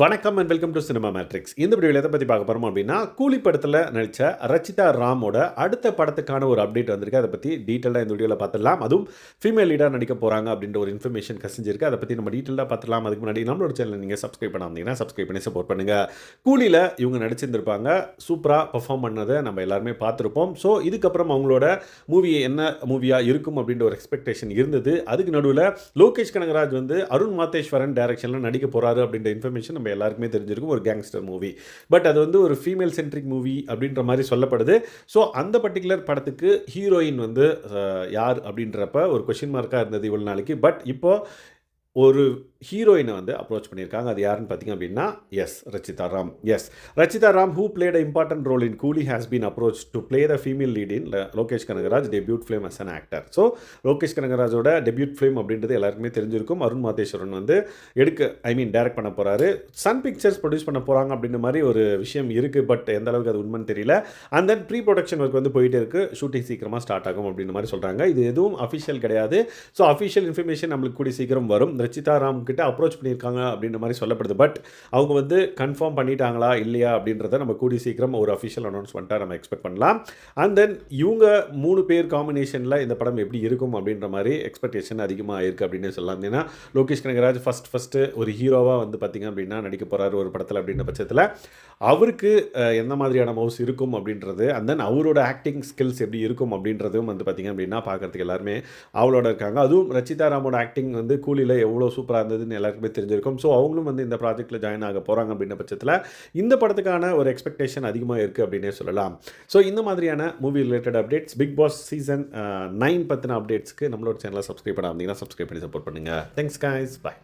வணக்கம் and welcome to cinema matrix இந்த வீடியோவில் எதை பற்றி பார்க்க போகிறோம் அப்படின்னா கூலி படத்தில் நடித்த ரச்சிதா ராமோட அடுத்த படத்துக்கான ஒரு அப்டேட் வந்திருக்கு. அதை பற்றி டீட்டெயிலாக இந்த வீடியோவில் பார்த்துடலாம். அதுவும் ஃபீமேல் லீடாக நடிக்க போகிறாங்க அப்படின்ற ஒரு இன்ஃபர்மேஷன் கசிஞ்சிருக்கு. அதை பற்றி நம்ம டீட்டெயிலாக பார்த்துலாம் அதுக்கு முன்னாடி நம்மளோட சேனல் நீங்கள் சப்ஸ்கிரைப் பண்ணாந்தீங்கன்னா சப்ஸ்கிரைப் பண்ணி சப்போர்ட் பண்ணுங்கள் கூலியில் இவங்க நடிச்சிருந்திருப்பாங்க. சூப்பராக பர்ஃபார்ம் பண்ணதை நம்ம எல்லாருமே பார்த்துருப்போம். ஸோ இதுக்கப்புறம் அவங்களோட மூவி என்ன மூவியாக இருக்கும் அப்படின்ற ஒரு எக்ஸ்பெக்டேஷன் இருந்தது. அதுக்கு நடுவில் லோகேஷ் கனகராஜ் வந்து அருண் மாதேஸ்வரன் டைரக்ஷனில் நடிக்க போகிறாரு அப்படின்ற இன்ஃபர்மேஷன் நம்ம எல்லாருக்குமே தெரிஞ்சிருக்கும் ஒரு கேங்ஸ்டர் மூவி பட் அது வந்து ஒரு ஃபீமேல் சென்ட்ரிக் மூவி அப்படின்ற மாதிரி சொல்லப்படுது. ஸோ அந்த பர்டிகுலர் படத்துக்கு ஹீரோயின் வந்து யார் அப்படின்றப்ப ஒரு கொஷின் மார்க்காக இருந்தது இவ்வளோ நாளைக்கு. பட் இப்போது ஒரு ஹீரோயினை வந்து அப்ரோச் பண்ணியிருக்காங்க. அது யாருன்னு பார்த்தீங்க அப்படின்னா S Rachita Ram. S Rachita Ram who played a important role in Coolie has been approach to play the female lead in Lokesh Kanagaraj debut film as an actor so Lokesh கனகராஜோட debut film அப்படின்றது எல்லாருக்குமே தெரிஞ்சிருக்கும். அருண் மாதேஸ்வரன் வந்து எடுக்க ஐ மீன் direct பண்ண போகிறாரு Sun pictures produce பண்ண போகிறாங்க அப்படின்ற மாதிரி ஒரு விஷயம் இருக்குது பட் எந்த அளவுக்கு அது உண்மைன்னு தெரியல. And then pre production work வந்து போயிட்டே இருக்குது ஷூட்டிங் சீக்கிரமாக ஸ்டார்ட் ஆகும் அப்படின்ற மாதிரி சொல்கிறாங்க இது எதுவும் அஃபிஷியல் கிடையாது. ஸோ அஃபிஷியல் இன்ஃபர்மேஷன் நம்மளுக்கு கூடி சீக்கிரம் வரும். ரச்சிதா ராம் கிட்ட அப்ரோச் பண்ணியிருக்காங்க அப்படின்ற மாதிரி சொல்லப்படுது. பட் அவங்க வந்து கன்ஃபார்ம் பண்ணிட்டாங்களா இல்லையா அப்படின்றத நம்ம கூடி சீக்கிரம் ஒரு அஃபிஷியல் அனௌன்ஸ்மெண்ட்டாக நம்ம எக்ஸ்பெக்ட் பண்ணலாம். அண்ட் தென் இவங்க மூணு பேர் காம்பினேஷனில் இந்த படம் எப்படி இருக்கும் அப்படின்ற மாதிரி எக்ஸ்பெக்டேஷன் அதிகமாக இருக்குது அப்படின்னு சொல்லலாம். ஏன்னா லோகேஷ் கனகராஜ் ஃபஸ்ட் ஃபஸ்ட்டு ஒரு ஹீரோவாக வந்து பார்த்திங்க அப்படின்னா நடிக்க போகிறாரு ஒரு படத்தில் அப்படின்ற பட்சத்தில். அவருக்கு எந்த மாதிரியான மவுஸ் இருக்கும் அப்படின்றது அண்ட் தென் அவரோட ஆக்டிங் ஸ்கில்ஸ் எப்படி இருக்கும் அப்படின்றதும் வந்து பார்த்திங்க அப்படின்னா பார்க்குறதுக்கு எல்லாருமே அவளோட இருக்காங்க. அதுவும் ரச்சிதா ராமோட ஆக்டிங் வந்து கூலியில் எவ்வளோ சூப்பராக இருந்ததுன்னு எல்லாருக்குமே தெரிஞ்சிருக்கும். ஸோ அவங்களும் வந்து இந்த ப்ராஜெக்ட்டில் ஜாயின் ஆக போகிறாங்க அப்படின்ற பட்சத்தில் இந்த படத்துக்கான ஒரு எக்ஸ்பெக்டேஷன் அதிகமாக இருக்குது அப்படின்னே சொல்லலாம். ஸோ இந்த மாதிரியான movie related updates Bigg Boss season nine பற்றின அப்டேட்ஸ்க்கு நம்மளோட சேனலை சப்ஸ்கிரைப் பண்ணாமல் சப்ஸ்கிரைப் பண்ணி சப்போர்ட் பண்ணுங்கள் தேங்க்ஸ் காய்ஸ் பாய்